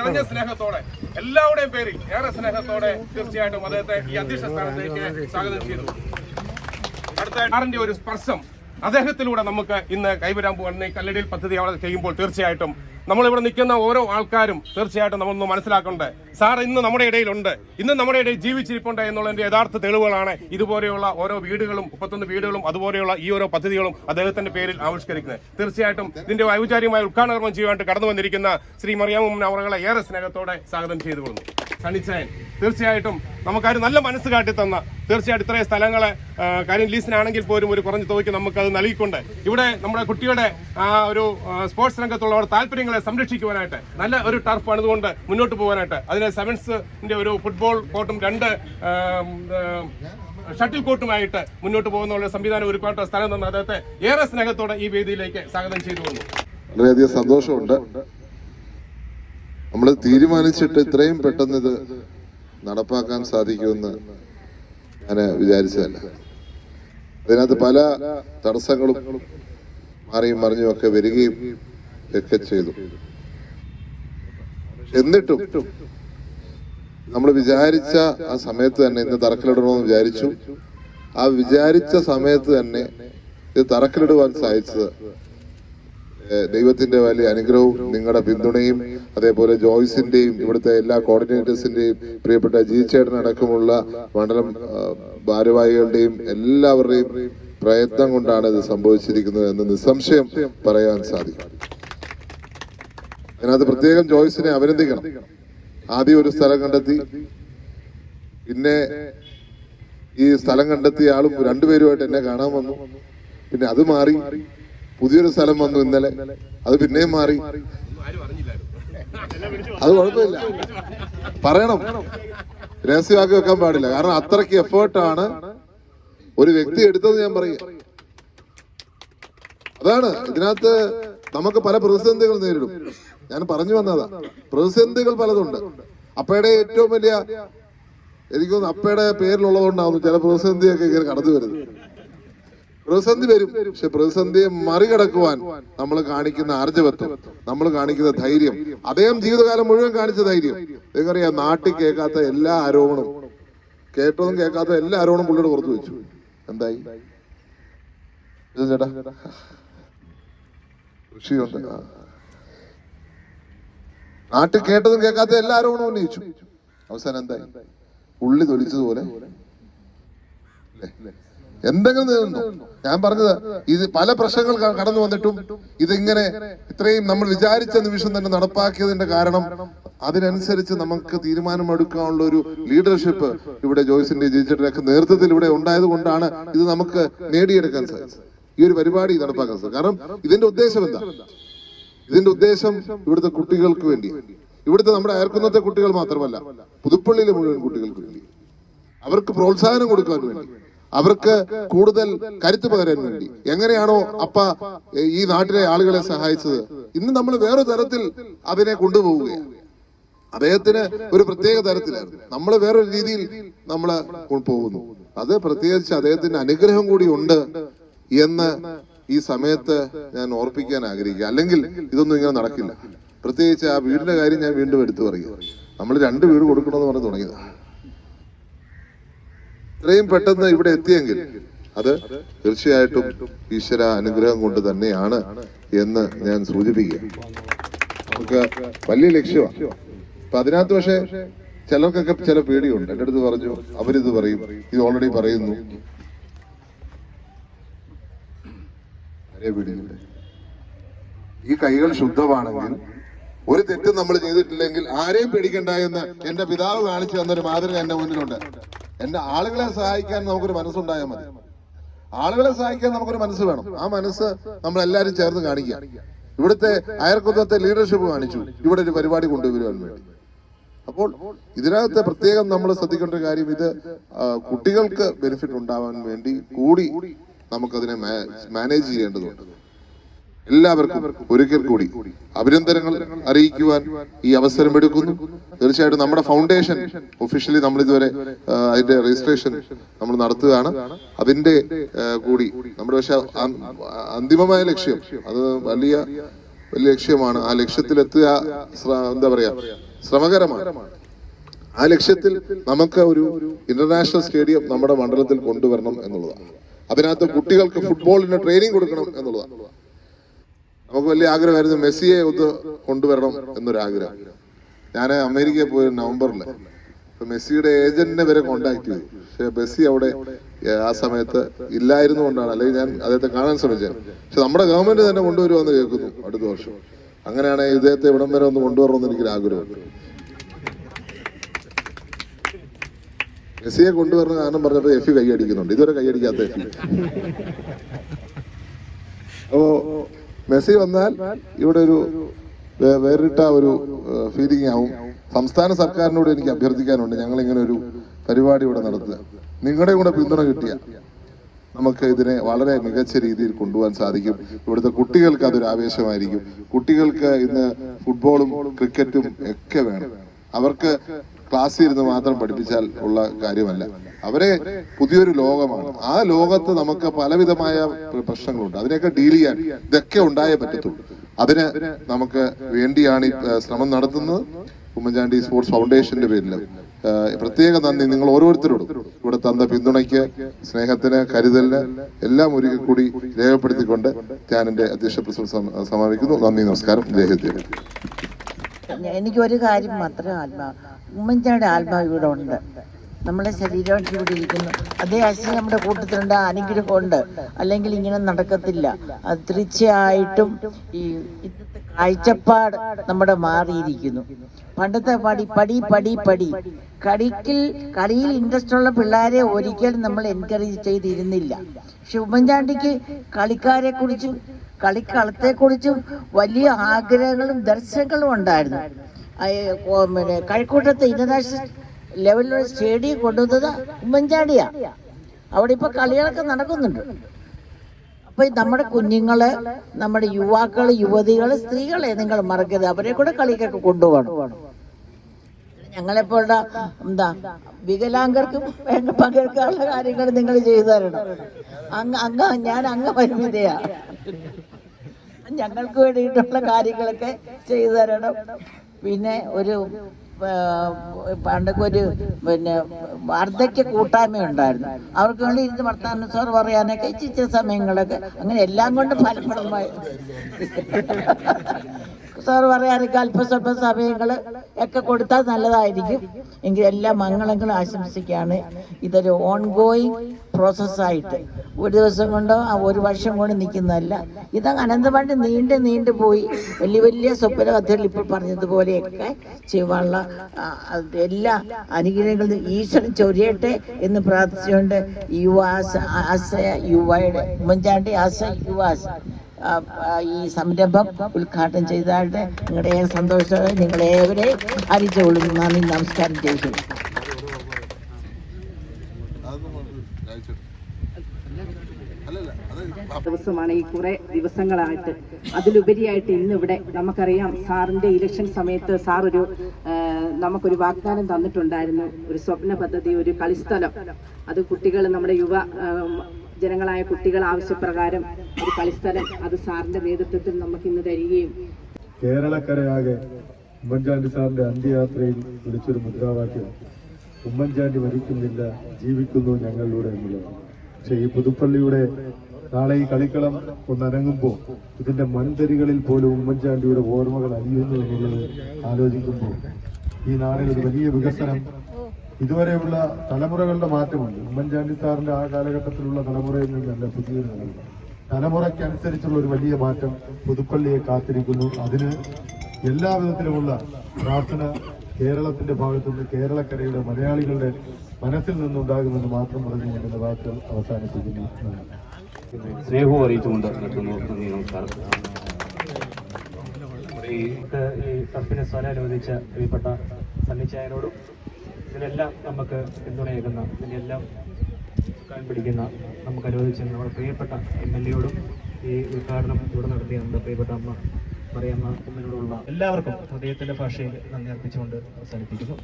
നിറഞ്ഞ സ്നേഹത്തോടെ എല്ലാവരുടെയും പേരിൽ ഏറെ സ്നേഹത്തോടെ തീർച്ചയായിട്ടും അദ്ദേഹത്തെ ഈ അധ്യക്ഷ സ്ഥാനത്തേക്ക് സ്വാഗതം ചെയ്തു അടുത്ത ഒരു സ്പർശം അദ്ദേഹത്തിലൂടെ നമുക്ക് ഇന്ന് കൈവരാൻ പോകുന്ന കല്ലടിയിൽ പദ്ധതി അവിടെ ചെയ്യുമ്പോൾ തീർച്ചയായിട്ടും നമ്മളിവിടെ നിൽക്കുന്ന ഓരോ ആൾക്കാരും തീർച്ചയായിട്ടും നമ്മളൊന്ന് മനസ്സിലാക്കണ്ടേ. സാർ ഇന്ന് നമ്മുടെ ഇടയിലുണ്ട്. ഇന്ന് നമ്മുടെ ഇടയിൽ ജീവിച്ചിരിപ്പുണ്ട് എന്നുള്ളതിന്റെ യഥാർത്ഥ തെളിവുകളാണ് ഇതുപോലെയുള്ള ഓരോ വീടുകളും മുപ്പത്തൊന്ന് വീടുകളും അതുപോലെയുള്ള ഈ ഓരോ പദ്ധതികളും അദ്ദേഹത്തിന്റെ പേരിൽ ആവിഷ്കരിക്കുന്നത്. തീർച്ചയായിട്ടും ഇതിന്റെ ഔപചാരികമായ ഉദ്ഘാടനം ചെയ്യുവാനായിട്ട് കടന്നു വന്നിരിക്കുന്ന ശ്രീ മറിയാമ്മൻ അവറുകളെ ഏറെ സ്നേഹത്തോടെ സ്വാഗതം ചെയ്തുകൊള്ളുന്നു സണിച്ചായൻ തീർച്ചയായിട്ടും നമുക്കൊരു നല്ല മനസ്സ് കാട്ടി തന്ന തീർച്ചയായിട്ടും ഇത്രയും സ്ഥലങ്ങളെ കാര്യം ലീസിനാണെങ്കിൽ പോലും ഒരു കുറഞ്ഞ തുകയ്ക്ക് നമുക്കത് നൽകിക്കൊണ്ട് ഇവിടെ നമ്മുടെ കുട്ടിയുടെ ഒരു സ്പോർട്സ് രംഗത്തുള്ളവർ താല്പര്യങ്ങളെ സംരക്ഷിക്കുവാനായിട്ട്. നല്ല ഒരു ടർഫ് ഇതുകൊണ്ട് മുന്നോട്ട് പോകാനായിട്ട്. അതിന് സെവൻസിന്റെ ഒരു ഫുട്ബോൾ കോർട്ടും രണ്ട് ഷട്ടിൽ കോർട്ടുമായിട്ട് മുന്നോട്ട് പോകുന്ന സംവിധാനം ഒരുപാട് സ്ഥലം തന്ന അദ്ദേഹത്തെ ഏറെ സ്നേഹത്തോടെ ഈ വേദിയിലേക്ക് സ്വാഗതം ചെയ്തു വന്നു വളരെയധികം സന്തോഷമുണ്ട്. നമ്മൾ തീരുമാനിച്ചിട്ട് ഇത്രയും പെട്ടെന്ന് ഇത് നടപ്പാക്കാൻ സാധിക്കുമെന്ന് ഞാൻ വിചാരിച്ചതല്ല. അതിനകത്ത് പല തടസ്സങ്ങളും മാറിയും മറിഞ്ഞും ഒക്കെ വരികയും ഒക്കെ ചെയ്തു. എന്നിട്ടും നമ്മൾ വിചാരിച്ച ആ സമയത്ത് തന്നെ ഇന്ന് തറക്കല്ലിടണമെന്ന് വിചാരിച്ചു. ആ വിചാരിച്ച സമയത്ത് തന്നെ ഇത് തറക്കല്ലിടുവാൻ സാധിച്ചത് ദൈവത്തിന്റെ വലിയ അനുഗ്രഹവും നിങ്ങളുടെ പിന്തുണയും അതേപോലെ ജോയ്സിന്റെയും ഇവിടുത്തെ എല്ലാ കോർഡിനേറ്റേഴ്സിന്റെയും പ്രിയപ്പെട്ട ജി ചേട്ടൻ അടക്കമുള്ള മണ്ഡലം ഭാരവാഹികളുടെയും എല്ലാവരുടെയും പ്രയത്നം കൊണ്ടാണ് ഇത് സംഭവിച്ചിരിക്കുന്നത് എന്ന് നിസ്സംശയം പറയാൻ സാധിക്കും. അതിനകത്ത് പ്രത്യേകം ജോയ്സിനെ അഭിനന്ദിക്കണം. ആദ്യം ഒരു സ്ഥലം കണ്ടെത്തി. പിന്നെ ഈ സ്ഥലം കണ്ടെത്തിയ ആളും രണ്ടുപേരുമായിട്ട് എന്നെ കാണാൻ വന്നു. പിന്നെ അത് മാറി. പുതിയൊരു സ്ഥലം വന്നു ഇന്നലെ. അത് പിന്നെയും മാറി. അത് കുഴപ്പമില്ല. പറയണം. രഹസ്യമാക്കി വെക്കാൻ പാടില്ല. കാരണം അത്രയ്ക്ക് എഫേർട്ടാണ് ഒരു വ്യക്തി എടുത്തത് ഞാൻ പറയുക. അതാണ് ഇതിനകത്ത് നമുക്ക് പല പ്രതിസന്ധികൾ നേരിടും ഞാൻ പറഞ്ഞു വന്നതാ പ്രതിസന്ധികൾ പലതുണ്ട് അപ്പയുടെ ഏറ്റവും വലിയ എനിക്ക് തോന്നുന്നു അപ്പയുടെ പേരിലുള്ളതുകൊണ്ടാവുന്നു ചില പ്രതിസന്ധിയൊക്കെ ഇങ്ങനെ കടന്നു വരുന്നത് പ്രതിസന്ധി വരും പക്ഷെ പ്രതിസന്ധിയെ മറികടക്കുവാൻ നമ്മൾ കാണിക്കുന്ന ആർജവത്വം നമ്മൾ കാണിക്കുന്ന ധൈര്യം അദ്ദേഹം ജീവിതകാലം മുഴുവൻ കാണിച്ച ധൈര്യം നിങ്ങൾക്കറിയാം നാട്ടിൽ കേൾക്കാത്ത എല്ലാ ആരോപണവും കേട്ടതും കേൾക്കാത്ത എല്ലാ ആരോപണവും പുള്ളിയുടെ പുറത്തു വെച്ചു എന്തായി ചേട്ടാ കൃഷിയുണ്ട്. നാട്ടിൽ കേട്ടതും കേൾക്കാത്ത എല്ലാവരും ഉന്നയിച്ചു. അവസാനം എന്തായി? ഉള്ളി തൊലിച്ചതുപോലെ? എന്തെങ്കിലും ഞാൻ പറഞ്ഞത് ഇത് പല പ്രശ്നങ്ങൾ കടന്നു വന്നിട്ടും ഇതിങ്ങനെ ഇത്രയും നമ്മൾ വിചാരിച്ച നിമിഷം തന്നെ നടപ്പാക്കിയതിന്റെ കാരണം അതിനനുസരിച്ച് നമുക്ക് തീരുമാനമെടുക്കാനുള്ള ഒരു ലീഡർഷിപ്പ് ഇവിടെ ജോയ്സിന്റെ ജയിച്ചിട്ടൊക്കെ നേതൃത്വത്തിൽ ഇവിടെ ഉണ്ടായത് കൊണ്ടാണ് ഇത് നമുക്ക് നേടിയെടുക്കാൻ സാധിച്ചത്. ഈ ഒരു പരിപാടി നടപ്പാക്കാൻ സാധിക്കും. കാരണം ഇതിന്റെ ഉദ്ദേശം എന്താ? ഇതിന്റെ ഉദ്ദേശം ഇവിടുത്തെ കുട്ടികൾക്ക് വേണ്ടി. ഇവിടുത്തെ നമ്മുടെ അയർക്കുന്നത്തെ കുട്ടികൾ മാത്രമല്ല പുതുപ്പള്ളിയിലെ മുഴുവൻ കുട്ടികൾക്ക് വേണ്ടി. അവർക്ക് പ്രോത്സാഹനം കൊടുക്കാൻ വേണ്ടി. അവർക്ക് കൂടുതൽ കരുത്ത് പകരാൻ വേണ്ടി. എങ്ങനെയാണോ അപ്പ ഈ നാട്ടിലെ ആളുകളെ സഹായിച്ചത്. ഇന്ന് നമ്മൾ വേറെ തരത്തിൽ അതിനെ കൊണ്ടുപോവുകയാണ്. അദ്ദേഹത്തിന് ഒരു പ്രത്യേക തരത്തിലായിരുന്നു. നമ്മൾ വേറൊരു രീതിയിൽ നമ്മൾ പോകുന്നു അത് പ്രത്യേകിച്ച് അദ്ദേഹത്തിന്റെ അനുഗ്രഹം കൂടി ഉണ്ട് എന്ന് ഈ സമയത്ത് ഞാൻ ഓർപ്പിക്കാൻ ആഗ്രഹിക്കുക. അല്ലെങ്കിൽ ഇതൊന്നും ഇങ്ങനെ നടക്കില്ല. പ്രത്യേകിച്ച് ആ വീടിന്റെ കാര്യം ഞാൻ വീണ്ടും എടുത്തു പറയുക. നമ്മൾ രണ്ട് വീട് കൊടുക്കണമെന്ന് പറഞ്ഞ് തുടങ്ങിയത്. ഇത്രയും പെട്ടെന്ന് ഇവിടെ എത്തിയെങ്കിൽ അത് തീർച്ചയായിട്ടും ഈശ്വര അനുഗ്രഹം കൊണ്ട് തന്നെയാണ് എന്ന് ഞാൻ സൂചിപ്പിക്കുക. നമുക്ക് വലിയ ലക്ഷ്യമാണ് അപ്പൊ അതിനകത്ത് പക്ഷെ ചിലർക്കൊക്കെ ചില പേടിയുണ്ട്. എന്റെ അടുത്ത് പറഞ്ഞു അവരിത് പറയും. ഇത് ഓൾറെഡി പറയുന്നു. ആരെയാ പേടിയുണ്ട് ഈ കൈകൾ ശുദ്ധമാണെങ്കിൽ ഒരു തെറ്റും നമ്മൾ ചെയ്തിട്ടില്ലെങ്കിൽ ആരെയും പേടിക്കണ്ട എന്ന് എന്റെ പിതാവ് കാണിച്ചു തന്നൊരു മാതൃക എന്റെ മുന്നിലുണ്ട്. എന്റെ ആളുകളെ സഹായിക്കാൻ നമുക്കൊരു മനസ്സുണ്ടായാൽ മതി. ആളുകളെ സഹായിക്കാൻ നമുക്കൊരു മനസ്സ് വേണം. ആ മനസ്സ് നമ്മൾ എല്ലാവരും ചേർന്ന് കാണിക്കുക. ഇവിടുത്തെ അയർക്കുന്നത്തെ ലീഡർഷിപ്പ് കാണിച്ചു. ഇവിടെ ഒരു പരിപാടി കൊണ്ടുവരുവാൻ വേണ്ടി. അപ്പോൾ ഇതിനകത്ത് പ്രത്യേകം നമ്മൾ ശ്രദ്ധിക്കേണ്ട ഒരു കാര്യം ഇത് കുട്ടികൾക്ക് ബെനിഫിറ്റ് ഉണ്ടാവാൻ വേണ്ടി കൂടി നമുക്കതിനെ മാനേജ് ചെയ്യേണ്ടതുണ്ട്. എല്ലാവർക്കും ഒരിക്കൽ കൂടി അഭിനന്ദനങ്ങൾ അറിയിക്കുവാൻ ഈ അവസരം എടുക്കുന്നു. തീർച്ചയായിട്ടും നമ്മുടെ ഫൗണ്ടേഷൻ ഒഫീഷ്യലി നമ്മൾ ഇതുവരെ അതിന്റെ രജിസ്ട്രേഷൻ നമ്മൾ നടത്തുകയാണ്. അതിന്റെ കൂടി നമ്മുടെ പക്ഷെ അന്തിമമായ ലക്ഷ്യം അത് വലിയ വലിയ ലക്ഷ്യമാണ്. ആ ലക്ഷ്യത്തിലെത്തുക എന്താ പറയാ ശ്രമകരമാണ്. ആ ലക്ഷ്യത്തിൽ നമുക്ക് ഒരു ഇന്റർനാഷണൽ സ്റ്റേഡിയം നമ്മുടെ മണ്ഡലത്തിൽ കൊണ്ടുവരണം എന്നുള്ളതാണ്. അതിനകത്ത് കുട്ടികൾക്ക് ഫുട്ബോളിന് ട്രെയിനിങ് കൊടുക്കണം എന്നുള്ളതാണ് നമുക്ക് വലിയ ആഗ്രഹമായിരുന്നു മെസ്സിയെ ഒന്ന് കൊണ്ടുവരണം എന്നൊരാഗ്രഹം. ഞാൻ അമേരിക്കയിൽ പോയി നവംബറിൽ അപ്പൊ മെസ്സിയുടെ ഏജന്റിനെ വരെ കോണ്ടാക്ട് ചെയ്തു. പക്ഷെ മെസ്സി അവിടെ ആ സമയത്ത് ഇല്ലായിരുന്നു കൊണ്ടാണ്. അല്ലെങ്കിൽ ഞാൻ അദ്ദേഹത്തെ കാണാൻ ശ്രമിച്ചത് പക്ഷെ നമ്മുടെ ഗവൺമെന്റ് തന്നെ കൊണ്ടുവരുമെന്ന് കേൾക്കുന്നു അടുത്ത വർഷം. അങ്ങനെയാണ് ഇദ്ദേഹത്തെ ഇവിടം വരെ ഒന്ന് കൊണ്ടുവരണമെന്ന് എനിക്കൊരു ആഗ്രഹമുണ്ട് മെസ്സിയെ കൊണ്ടുവരുന്ന കാരണം പറഞ്ഞിട്ട് എഫ് കൈയടിക്കുന്നുണ്ട്. ഇതുവരെ കൈയടിക്കാത്ത അപ്പോ മെസ്സി വന്നാൽ ഇവിടെ ഒരു വേറിട്ട ഒരു ഫീലിംഗ് ആവും. സംസ്ഥാന സർക്കാരിനോട് എനിക്ക് അഭ്യർത്ഥിക്കാനുണ്ട്. ഞങ്ങൾ ഇങ്ങനെ ഒരു പരിപാടി ഇവിടെ നടത്തുക. നിങ്ങളുടെ കൂടെ പിന്തുണ കിട്ടിയ നമുക്ക് ഇതിനെ വളരെ മികച്ച രീതിയിൽ കൊണ്ടുപോകാൻ സാധിക്കും. ഇവിടുത്തെ കുട്ടികൾക്ക് അതൊരു ആവേശമായിരിക്കും. കുട്ടികൾക്ക് ഇന്ന് ഫുട്ബോളും ക്രിക്കറ്റും ഒക്കെ വേണം. അവർക്ക് ക്ലാസ്സിൽ ഇരുന്ന് മാത്രം പഠിപ്പിച്ചാൽ ഉള്ള കാര്യമല്ല. അവരെ പുതിയൊരു ലോകമാണ്. ആ ലോകത്ത് നമുക്ക് പലവിധമായ പ്രശ്നങ്ങളുണ്ട്. അതിനെയൊക്കെ ഡീൽ ചെയ്യാൻ ഇതൊക്കെ ഉണ്ടായേ പറ്റത്തുള്ളൂ. അതിന് നമുക്ക് വേണ്ടിയാണ് ഈ ശ്രമം നടത്തുന്നത്. ഉമ്മൻചാണ്ടി സ്പോർട്സ് ഫൗണ്ടേഷന്റെ പേരിൽ പ്രത്യേക നന്ദി നിങ്ങൾ ഓരോരുത്തരോടും. ഇവിടെ തന്ന പിന്തുണയ്ക്ക് സ്നേഹത്തിന് കരുതലിന് എല്ലാം ഒരിക്കൽ കൂടി രേഖപ്പെടുത്തിക്കൊണ്ട് ഞാൻ എന്റെ അധ്യക്ഷ പ്രസിഡന്റ് സമാപിക്കുന്നു. നന്ദി നമസ്കാരം. ജയഹിന്ദ് എനിക്ക് ഒരു കാര്യം മാത്രമേ ആത്മാവ് ഉമ്മൻചാണ്ടി ആത്മാവ് ഇവിടെ ഉണ്ട് നമ്മുടെ ശരീരം ഇവിടെ ഇരിക്കുന്നു അതേ അച്ഛൻ നമ്മുടെ കൂട്ടത്തിലുണ്ട് അനുഗ്രഹമുണ്ട്. അല്ലെങ്കിൽ ഇങ്ങനെ നടക്കത്തില്ല. അത് തീർച്ചയായിട്ടും ഈ കാഴ്ചപ്പാട് നമ്മുടെ മാറിയിരിക്കുന്നു. പണ്ടത്തെ പടി പടി പടി പടി. കളിക്കിൽ കളിയിൽ ഇൻട്രസ്റ്റ് ഉള്ള പിള്ളേരെ ഒരിക്കലും നമ്മൾ എൻകറേജ് ചെയ്തിരുന്നില്ല. പക്ഷെ ഉമ്മൻചാണ്ടിക്ക് കളിക്കാരെ കുറിച്ചും കളിക്കളത്തെക്കുറിച്ചും വലിയ ആഗ്രഹങ്ങളും ദർശനങ്ങളും ഉണ്ടായിരുന്നു. പിന്നെ കഴിക്കൂട്ടത്തെ ഇന്റർനാഷണൽ ലെവലിലുള്ള സ്റ്റേഡിയം കൊണ്ടുവന്നത് ഉമ്മൻചാണ്ടിയാ. അവിടെ ഇപ്പൊ കളികളൊക്കെ നടക്കുന്നുണ്ട്. അപ്പൊ നമ്മുടെ കുഞ്ഞുങ്ങൾ നമ്മുടെ യുവാക്കൾ യുവതികൾ സ്ത്രീകളെ നിങ്ങൾ മറക്കരുത്. അവരെ കൂടെ കളിക്കൊക്കെ കൊണ്ടുപോകണം. ഞങ്ങളെപ്പോഴുള്ള എന്താ വികലാംഗർക്കും പങ്കെടുക്കാനുള്ള കാര്യങ്ങൾ നിങ്ങൾ ചെയ്തു തരണം. അങ്ങ് അങ്ങ് ഞാൻ അങ്ങ് പരിമിതയാ. ഞങ്ങൾക്ക് വേണ്ടിയിട്ടുള്ള കാര്യങ്ങളൊക്കെ ചെയ്തു തരണം. പിന്നെ ഒരു പണ്ടൊക്കെ ഒരു പിന്നെ വാർദ്ധക്യ കൂട്ടായ്മ ഉണ്ടായിരുന്നു. അവർക്ക് വേണ്ടി ഇരുന്ന് വർത്താനം സാർ പറയാനൊക്കെ ചിച്ച സമയങ്ങളൊക്കെ. അങ്ങനെ എല്ലാം കൊണ്ട് ഫലപ്രദമായി. സാർ പറയാനൊക്കെ അല്പസ്വല്പ സമയങ്ങൾ ഒക്കെ കൊടുത്താൽ നല്ലതായിരിക്കും. എങ്കിൽ എല്ലാ മംഗളങ്ങളും ആശംസിക്കുകയാണ്. ഇതൊരു ഓൺ ഗോയിങ് പ്രോസസ്സായിട്ട് ഒരു ദിവസം കൊണ്ടോ ആ ഒരു വർഷം കൊണ്ട് നിൽക്കുന്നതല്ല. ഇത് അനന്തമായിട്ട് നീണ്ടു നീണ്ടു പോയി. വലിയ വലിയ സ്വപ്ന കഥകൾ ഇപ്പോൾ പറഞ്ഞതുപോലെയൊക്കെ ചെയ്യുവാനുള്ള എല്ലാ അനുഗ്രഹങ്ങളും ഈശ്വരൻ ചൊരിയട്ടെ എന്ന് പ്രാർത്ഥിച്ചുകൊണ്ട് യുവാസ ആശയ യുവയുടെ ഉമ്മൻചാണ്ടി ആശയ യുവാസ. ഈ സംരംഭം ഉദ്ഘാടനം ചെയ്തതായിട്ട് നിങ്ങളുടെ ഏറെ സന്തോഷത്തോടെ നിങ്ങളേവരെ അറിയിച്ചുകൊള്ളുന്നു. നന്ദി നമസ്കാരം. ചെയ്യുന്നു ദിവസമാണ് ഈ കുറെ ദിവസങ്ങളായിട്ട്. അതിലുപരിയായിട്ട് ഇന്നിവിടെ നമുക്കറിയാം സാറിന്റെ ഇലക്ഷൻ സമയത്ത് സാർ ഒരു നമുക്കൊരു വാഗ്ദാനം തന്നിട്ടുണ്ടായിരുന്നു. ഒരു സ്വപ്ന പദ്ധതി ഒരു കളിസ്ഥലം. അത് കുട്ടികൾ നമ്മുടെ യുവ ജനങ്ങളായ കുട്ടികൾ ആവശ്യപ്രകാരം ഒരു കളിസ്ഥലം അത് സാറിന്റെ നേതൃത്വത്തിൽ നമുക്ക് ഇന്ന് തരികയും. കേരളക്കരയാകെ ഉമ്മൻചാണ്ടി സാറിന്റെ അന്ത്യയാത്രയിൽ വിളിച്ചൊരു മുദ്രാവാക്യം. ഉമ്മൻചാണ്ടി മരിക്കുന്നില്ല ജീവിക്കുന്നു ഞങ്ങളിലൂടെ എന്നുള്ളത്. പക്ഷെ ഈ പുതുപ്പള്ളിയുടെ നാളെ ഈ കളിക്കളം ഒന്നരങ്ങുമ്പോൾ ഇതിന്റെ മൺതരികളിൽ പോലും ഉമ്മൻചാണ്ടിയുടെ ഓർമ്മകൾ അലിയുന്നു എന്നുള്ളത് ആലോചിക്കുമ്പോൾ ഈ നാളെ ഒരു വലിയ വികസനം ഇതുവരെയുള്ള തലമുറകളുടെ മാറ്റമുണ്ട്. ഉമ്മൻചാണ്ടി സാറിന്റെ ആ കാലഘട്ടത്തിലുള്ള തലമുറയിൽ നിന്നല്ല പുതിയ തലമുറ തലമുറയ്ക്കനുസരിച്ചുള്ള ഒരു വലിയ മാറ്റം പുതുപ്പള്ളിയെ കാത്തിരിക്കുന്നു. അതിന് എല്ലാ വിധത്തിലുമുള്ള പ്രാർത്ഥന കേരളത്തിന്റെ ഭാഗത്തുനിന്ന് കേരളക്കരയുടെ മലയാളികളുടെ മനസ്സിൽ നിന്നുണ്ടാകുമെന്ന് മാത്രം പറഞ്ഞു എന്റെ വാക്കുകൾ അവസാനിപ്പിക്കുന്നു. സ്നേഹവും അറിയിച്ചുകൊണ്ട് നിർത്തുന്നു നന്ദി നമസ്കാരം. ഈ ഈ സ്ഥലം അനുവദിച്ച പ്രിയപ്പെട്ട സന്നിച്ചായനോടും ഇതിനെല്ലാം നമുക്ക് പിന്തുണയേകുന്ന ഇതിനെല്ലാം കാൻ പിടിക്കുന്ന നമുക്ക് അനുവദിച്ച നമ്മുടെ പ്രിയപ്പെട്ട എം എൽ എയോടും ഈ ഉദ്ഘാടനം ഇവിടെ നടത്തിയ നമ്മുടെ പ്രിയപ്പെട്ട അമ്മ മറിയമ്മ അമ്മയോടുള്ള എല്ലാവർക്കും ഹൃദയത്തിന്റെ ഭാഷയിൽ നന്ദി അർപ്പിച്ചുകൊണ്ട് അവസാനിപ്പിക്കുന്നു.